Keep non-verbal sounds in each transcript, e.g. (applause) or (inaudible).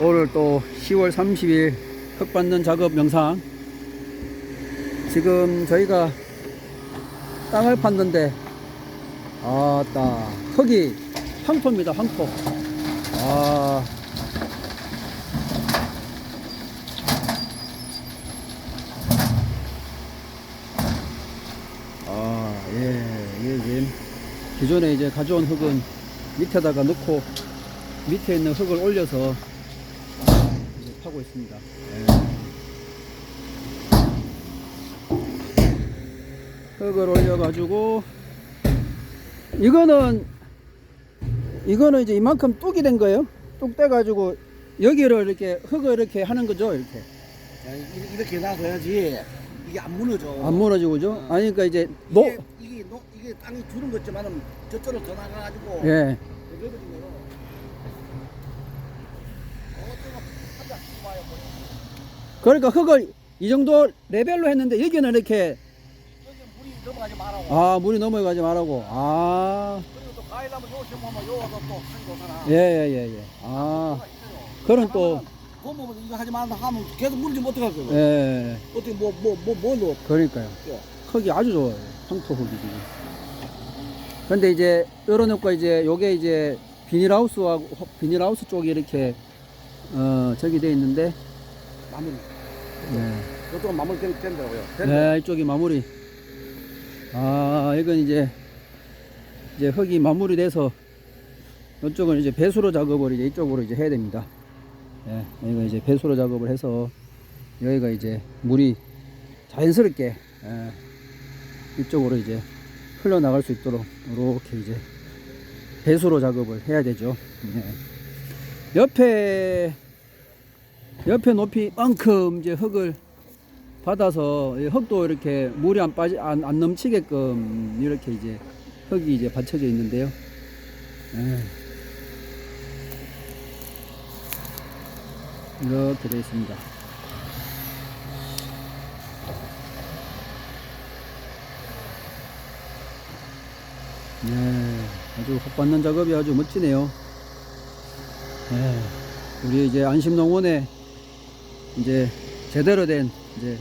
오늘 또 10월 30일 흙 받는 작업 영상. 지금 저희가 땅을 팠는데, 아따, 흙이 황토입니다, 황토. 아. 아, 예, 예, 예. 기존에 이제 가져온 흙은 밑에다가 넣고 밑에 있는 흙을 올려서 파고 있습니다. 예. 흙을 올려가지고 이거는 이거는 이제 이만큼 뚝이 된 거예요. 뚝 떼가지고 여기를 이렇게 흙을 이렇게 하는 거죠. 이렇게 야, 이- 이렇게 놔둬야지 이게 안 무너져. 안 무너지고 그죠? 아니 그러니까 이제 노 이게, 이게, 노, 이게 땅이 주는 것지만은 저쪽으로 더 나가가지고. 예. 어쩌고 한자 봐요. 그러니까 흙을 이 정도 레벨로 했는데 여기는 이렇게 여기 물이 넘어가지 말라고. 아 물이 넘어가지 말라고 아 그리고 또 과일나무 요 심으면 요도 또 한거 하나. 예예 예 예 아 그런 또 보면 이거 하지 말라 하면 계속 물지 못할 거예요. 예. 어떻게 뭐 뭐 뭐뭐 넣어? 그러니까요. 예. 흙이 아주 좋아요. 황토 흙이 지금. 근데 이제 열어놓고 이제 요게 이제 비닐하우스하고 비닐하우스 쪽이 이렇게 어 저기 돼 있는데 마무리. 네. 저쪽은 마무리 된- 된다고요. 네 이쪽이 마무리. 아 이건 이제 이제 흙이 마무리돼서 이쪽은 이제 배수로 작업을 이제 이쪽으로 이제 해야 됩니다. 예, 여기가 이제 배수로 작업을 해서 여기가 이제 물이 자연스럽게 예, 이쪽으로 이제 흘러나갈 수 있도록 이렇게 이제 배수로 작업을 해야 되죠. 예. 옆에 옆에 높이만큼 이제 흙을 받아서 이 흙도 이렇게 물이 안 빠지 안, 안 넘치게끔 이렇게 이제 흙이 이제 받쳐져 있는데요. 예. 이렇게 되어 있습니다. 네, 아주 흙 받는 작업이 아주 멋지네요. 네, 우리 이제 안심농원에 이제 제대로 된 이제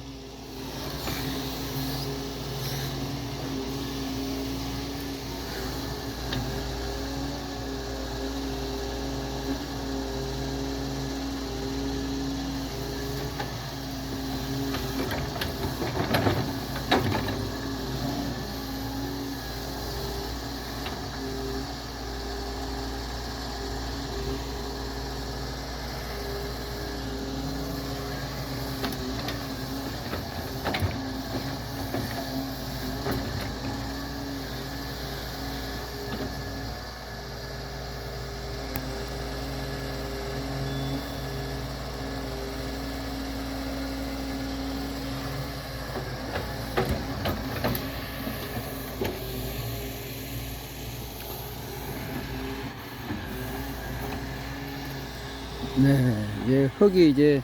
네, 이제 흙이 이제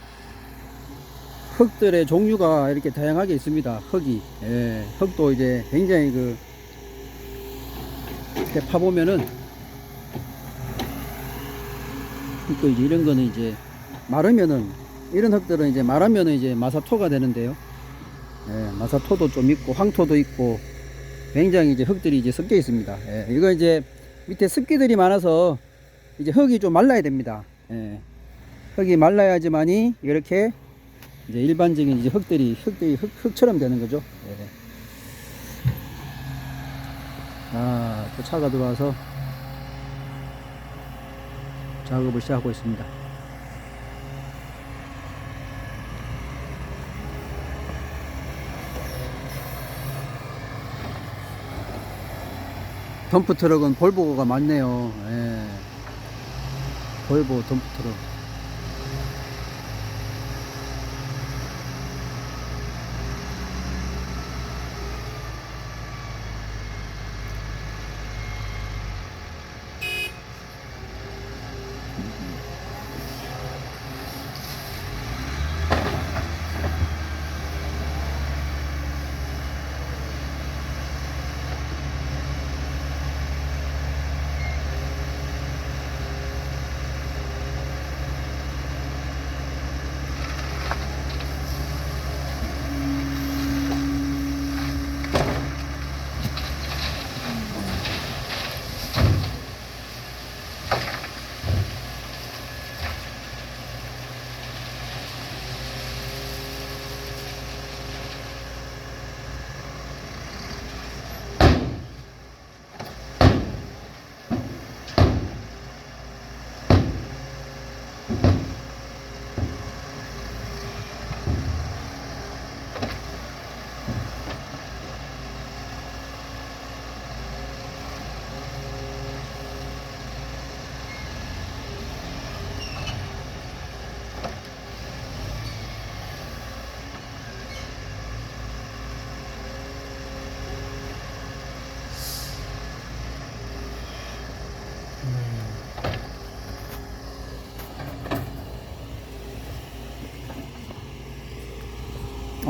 흙들의 종류가 이렇게 다양하게 있습니다. 흙이, 예, 흙도 이제 굉장히 그 이렇게 파보면은 또 이제 이런 거는 이제 마르면은 이런 흙들은 이제 마르면은 이제 마사토가 되는데요. 예, 마사토도 좀 있고 황토도 있고 굉장히 이제 흙들이 이제 섞여 있습니다. 예, 이거 이제 밑에 습기들이 많아서 이제 흙이 좀 말라야 됩니다. 예. 흙이 말라야지만이 이렇게 이제 일반적인 이제 흙들이 흙들이 흙, 흙처럼 되는 거죠. 예. 아, 또 차가 들어와서 작업을 시작하고 있습니다. 덤프 트럭은 볼보가 많네요. 예. 볼보 덤프 트럭.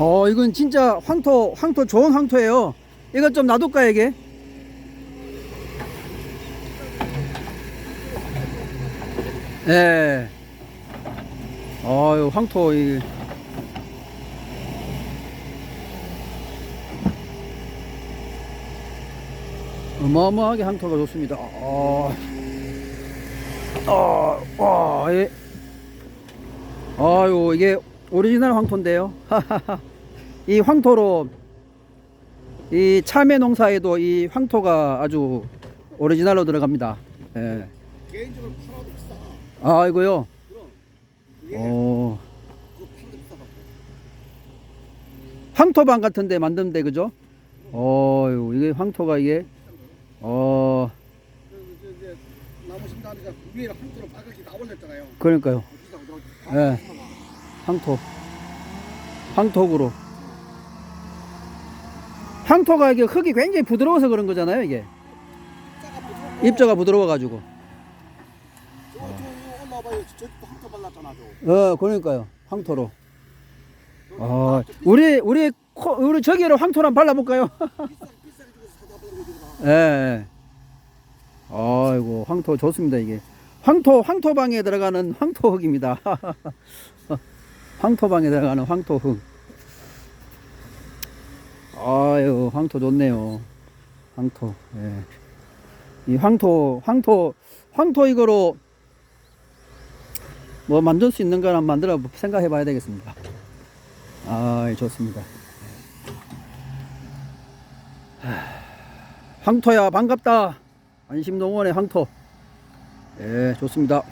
어, 이건 진짜 황토, 황토, 좋은 황토예요. 이거 좀 놔둘까, 이게? 예. 어유 황토, 이. 어마어마하게 황토가 좋습니다. 어, 어, 와, 예. 아유, 이게 오리지널 황토인데요. (laughs) 이 황토로 이 참외 농사에도 이 황토가 아주 오리지널로 들어갑니다. 예. 개인적으로 팔아도 비싸. 아, 이거요. 어, 비싸다. 황토방 같은데 만드는데 그죠? 어유, 이게 황토가 이게 어, 나무 심다니까 위에 한쪽으로 바닥이 다 올렸잖아요. 그러니까요. 예. 황토. 황토구로. 황토가 이게 흙이 굉장히 부드러워서 그런 거잖아요, 이게. 입자가 부드러워가지고. 어, 그러니까요. 황토로. 아, 우리, 우리, 코, 우리 저기로 황토를 한번 발라볼까요? (laughs) 예. 예. 아이고, 황토 좋습니다, 이게. 황토, 황토방에 들어가는 황토흙입니다. (laughs) 황토방에 들어가는 황토흙. 아유, 황토 좋네요. 황토, 예. 이 황토, 황토, 황토 이거로 뭐 만들 수 있는 거나 만들어 생각해 봐야 되겠습니다. 아, 좋습니다. 황토야 반갑다 안심농원의 황토 예 좋습니다